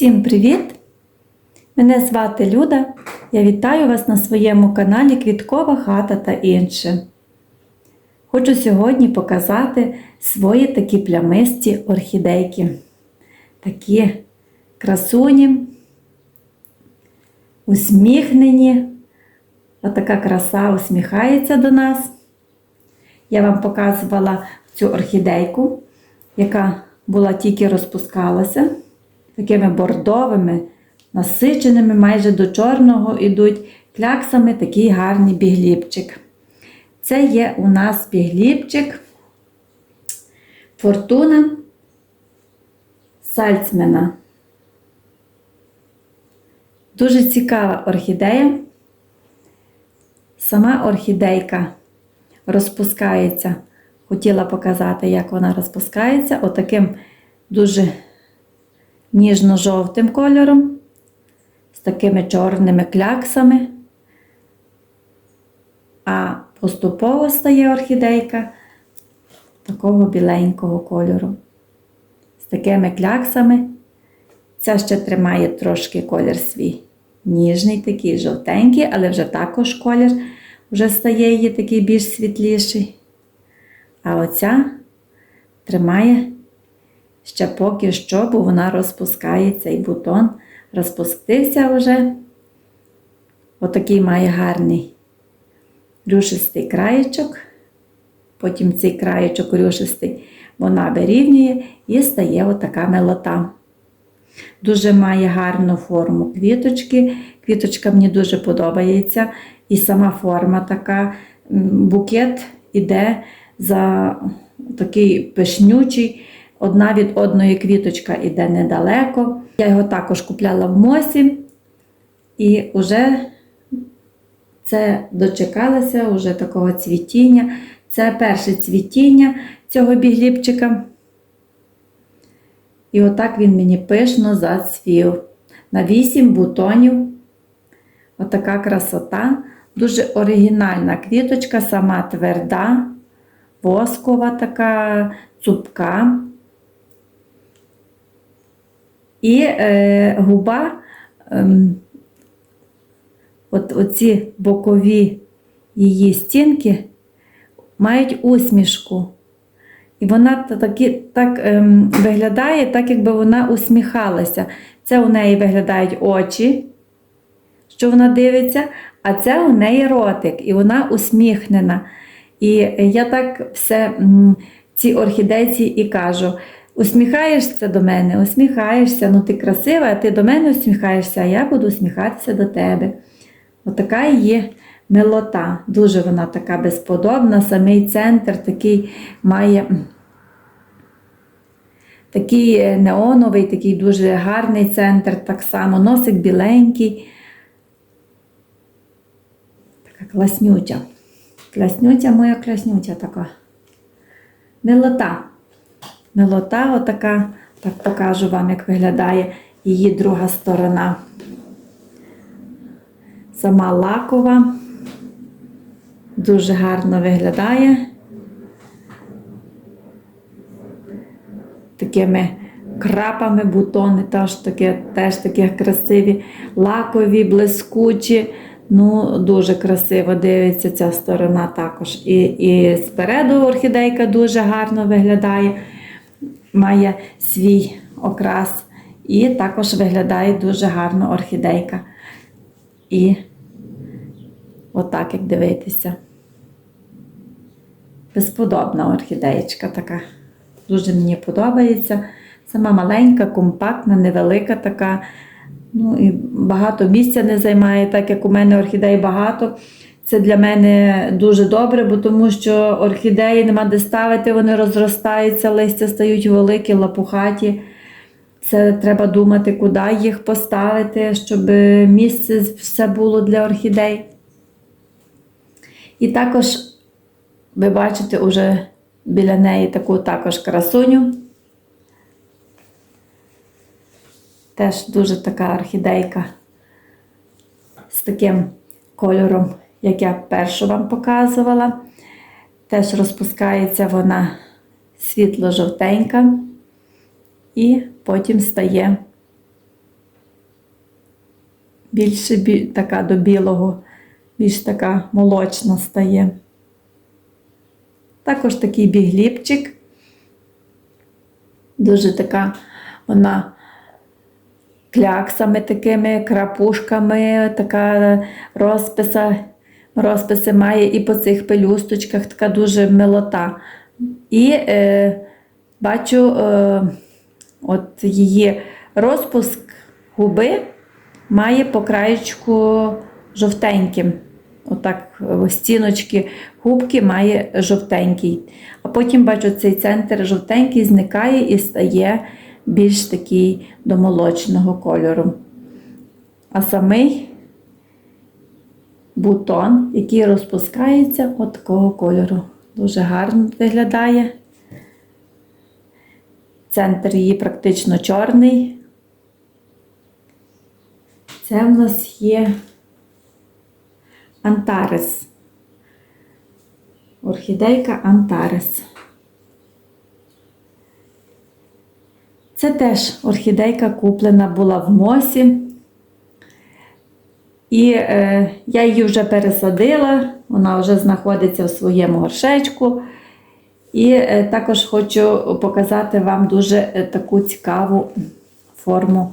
Всім привіт! Мене звати Люда. Я вітаю вас на своєму каналі Квіткова хата та інше. Хочу сьогодні показати свої такі плямисті орхідейки. Такі красуні, усміхнені. Отака краса усміхається до нас. Я вам показувала цю орхідейку, яка була тільки розпускалася такими бордовими, насиченими майже до чорного ідуть кляксами такий гарний бігліпчик. Це є у нас бігліпчик Фортуна Сальцмена. Дуже цікава орхідея. Сама орхідейка розпускається. Хотіла показати, як вона розпускається, отаким дуже ніжно-жовтим кольором, з такими чорними кляксами. А поступово стає орхідейка такого біленького кольору. З такими кляксами. Ця ще тримає трошки колір свій. Ніжний, такий жовтенький, але вже також колір вже стає її такий більш світліший. А оця тримає ще поки що, бо вона розпускається і бутон розпустився вже. Отакий має гарний рюшистий краєчок. Потім цей краєчок рюшистий вона вирівнює і стає отака милота. Дуже має гарну форму квіточки. Квіточка мені дуже подобається. І сама форма така, букет іде за такий пишнючий. Одна від одної квіточка йде недалеко. Я його також купляла в мосі. І вже це дочекалося вже такого цвітіння. Це перше цвітіння цього бігліпчика. І отак він мені пишно зацвів. На 8 бутонів. Отака красота. Дуже оригінальна квіточка, сама тверда, воскова така цупка. І е, губа, е, оці бокові її стінки мають усмішку. І вона такі, так е, виглядає, так якби вона усміхалася. Це у неї виглядають очі, що вона дивиться, а це у неї ротик, і вона усміхнена. І я так все ці орхідейці і кажу. Усміхаєшся до мене, усміхаєшся, ну ти красива, ти до мене усміхаєшся, а я буду усміхатися до тебе. Отака її милота. Дуже вона така безподобна, самий центр такий має такий неоновий, такий дуже гарний центр, так само, носик біленький. Така класнюча. Класнюча моя класнюча така. Милота. Милота отака, так покажу вам, як виглядає її друга сторона. Сама лакова, дуже гарно виглядає. Такими крапами бутони теж такі, теж такі красиві, лакові, блискучі. Ну, дуже красиво дивиться ця сторона також. І, і спереду орхідейка дуже гарно виглядає має свій окрас. І також виглядає дуже гарно орхідейка. І отак, як дивитися. Безподобна орхідеєчка така. Дуже мені подобається. Сама маленька, компактна, невелика така. Ну і Багато місця не займає, так як у мене орхідей багато. Це для мене дуже добре, бо тому що орхідеї нема де ставити, вони розростаються, листя стають великі, лапухаті. Це треба думати, куди їх поставити, щоб місце все було для орхідей. І також ви бачите уже біля неї таку також красуню. Теж дуже така орхідейка з таким кольором як я першу вам показувала. Теж розпускається вона світло-жовтенька і потім стає більше бі- така до білого, більш така молочна стає. Також такий бігліпчик. Дуже така вона кляксами такими, крапушками, така розписа, розписи має і по цих пелюсточках, така дуже милота. І е, бачу е, от її розпуск губи має по краєчку жовтеньким. Отак е, стіночки губки має жовтенький. А потім бачу, цей центр жовтенький зникає і стає більш такий до молочного кольору. А самий бутон, який розпускається, от такого кольору. Дуже гарно виглядає. Центр її практично чорний. Це в нас є Антарес. Орхідейка Антарес. Це теж орхідейка куплена була в Мосі. І е, я її вже пересадила, вона вже знаходиться в своєму горшечку. І е, також хочу показати вам дуже е, таку цікаву форму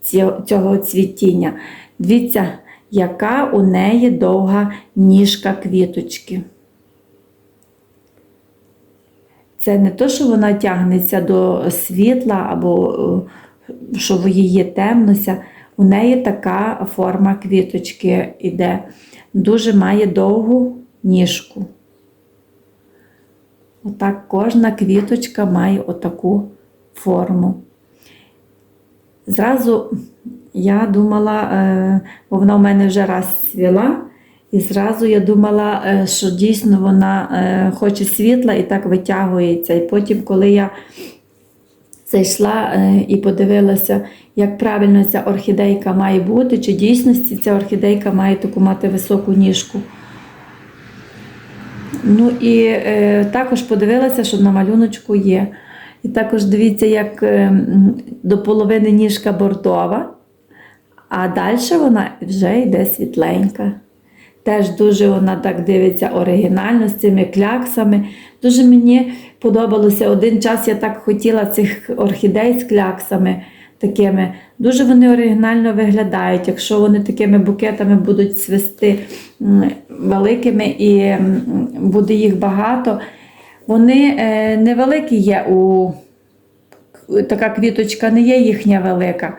ці- цього цвітіння. Дивіться, яка у неї довга ніжка квіточки. Це не то, що вона тягнеться до світла або е, що в її темнося. У неї така форма квіточки іде. Дуже має довгу ніжку. Отак кожна квіточка має отаку форму. Зразу я думала, е, бо вона в мене вже раз свіла, і зразу я думала, е, що дійсно вона е, хоче світла і так витягується. І потім, коли я зайшла е, і подивилася, як правильно ця орхідейка має бути, чи дійсності ця орхідейка має таку мати високу ніжку. Ну і е, також подивилася, що на малюночку є. І також дивіться, як е, до половини ніжка бордова, а далі вона вже йде світленька. Теж дуже вона так дивиться оригінально з цими кляксами. Дуже мені подобалося. Один час я так хотіла цих орхідей з кляксами такими. Дуже вони оригінально виглядають. Якщо вони такими букетами будуть свисти великими і буде їх багато, вони е, невеликі є у така квіточка не є їхня велика.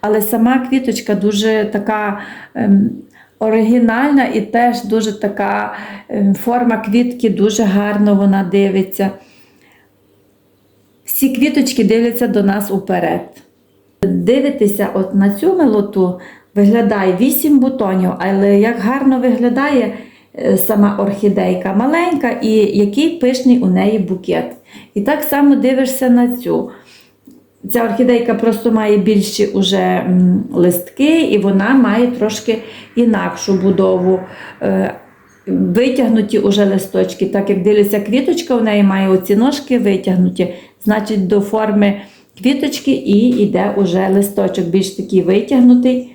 Але сама квіточка дуже така ем, оригінальна і теж дуже така ем, форма квітки, дуже гарно вона дивиться. Всі квіточки дивляться до нас уперед. Дивитися от на цю милоту виглядає 8 бутонів, але як гарно виглядає е, сама орхідейка маленька і який пишний у неї букет. І так само дивишся на цю. Ця орхідейка просто має більші уже листки, і вона має трошки інакшу будову. Е, Витягнуті уже листочки, так як дивлюся, квіточка у неї має оці ножки витягнуті, значить до форми квіточки і йде уже листочок більш такий витягнутий.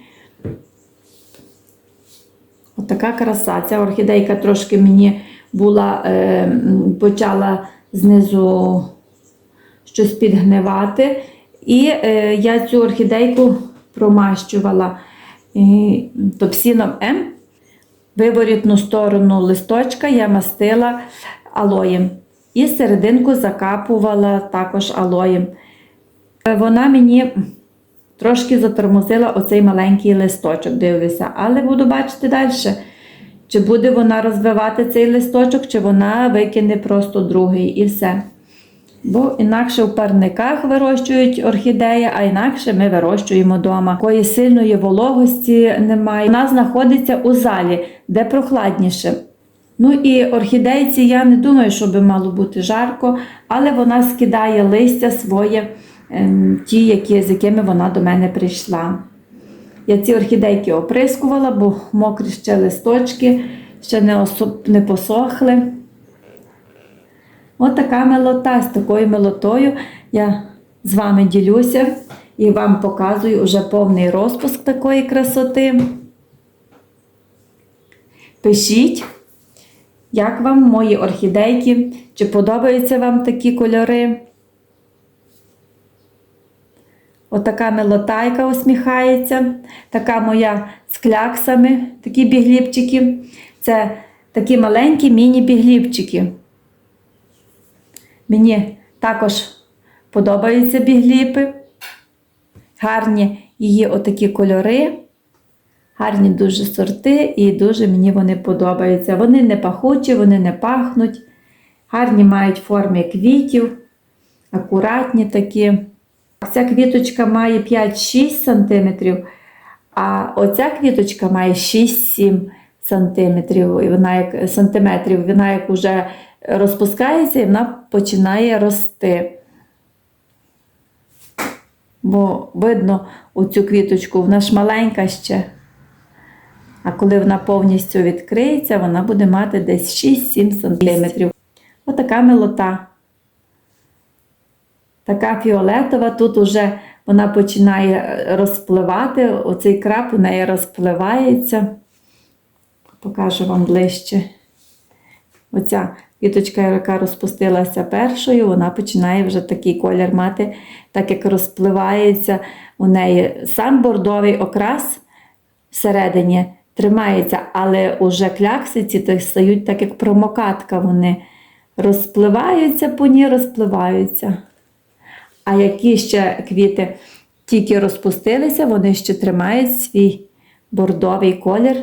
Отака краса. Ця орхідейка трошки мені була, е, почала знизу щось підгнивати. І е, я цю орхідейку промащувала е, топсіном М. Виворітну сторону листочка я мастила алоєм. І серединку закапувала також алоєм. Е, Вона мені трошки затормозила оцей маленький листочок, дивлюся, але буду бачити далі. Чи буде вона розвивати цей листочок, чи вона викине просто другий і все. Бо інакше в парниках вирощують орхідеї, а інакше ми вирощуємо вдома. Такої сильної вологості немає. Вона знаходиться у залі, де прохладніше. Ну і орхідейці я не думаю, що би мало бути жарко, але вона скидає листя своє, ем, ті, які, з якими вона до мене прийшла. Я ці орхідейки оприскувала, бо мокрі ще листочки, ще не, особ... не посохли. От милота, з такою милотою я з вами ділюся. і вам показую вже повний розпуск такої красоти. Пишіть, як вам мої орхідейки, чи подобаються вам такі кольори. Отака милотайка усміхається. Така моя з кляксами, такі бігліпчики. Це такі маленькі міні-бігліпчики. Мені також подобаються бігліпи. Гарні її отакі кольори. Гарні дуже сорти і дуже мені вони подобаються. Вони не пахучі, вони не пахнуть. Гарні мають форми квітів, акуратні такі. Ця квіточка має 5-6 см, а оця квіточка має 6-7 см. І вона як сантиметрів. Вона як вже розпускається і вона починає рости. Бо видно оцю квіточку, вона ж маленька ще. А коли вона повністю відкриється, вона буде мати десь 6-7 см. Отака милота. Така фіолетова, тут уже вона починає розпливати, оцей крап у неї розпливається. Покажу вам ближче. Оця квіточка, яка розпустилася першою, вона починає вже такий колір мати, так як розпливається у неї сам бордовий окрас всередині тримається, але уже кляксиці стають так, як промокатка, вони. Розпливаються по ній, розпливаються. А які ще квіти тільки розпустилися, вони ще тримають свій бордовий колір,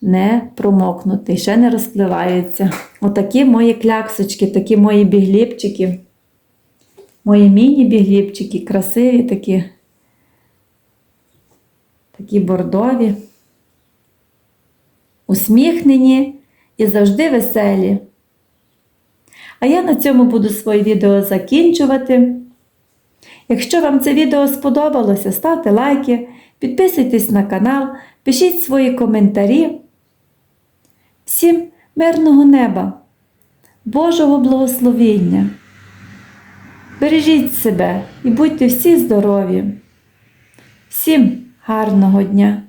не промокнутий, ще не розпливаються. Отакі мої кляксочки, такі мої бігліпчики. Мої міні-бігліпчики, красиві такі. Такі бордові, усміхнені і завжди веселі. А я на цьому буду своє відео закінчувати. Якщо вам це відео сподобалося, ставте лайки, підписуйтесь на канал, пишіть свої коментарі. Всім мирного неба, Божого благословіння. Бережіть себе і будьте всі здорові. Всім гарного дня!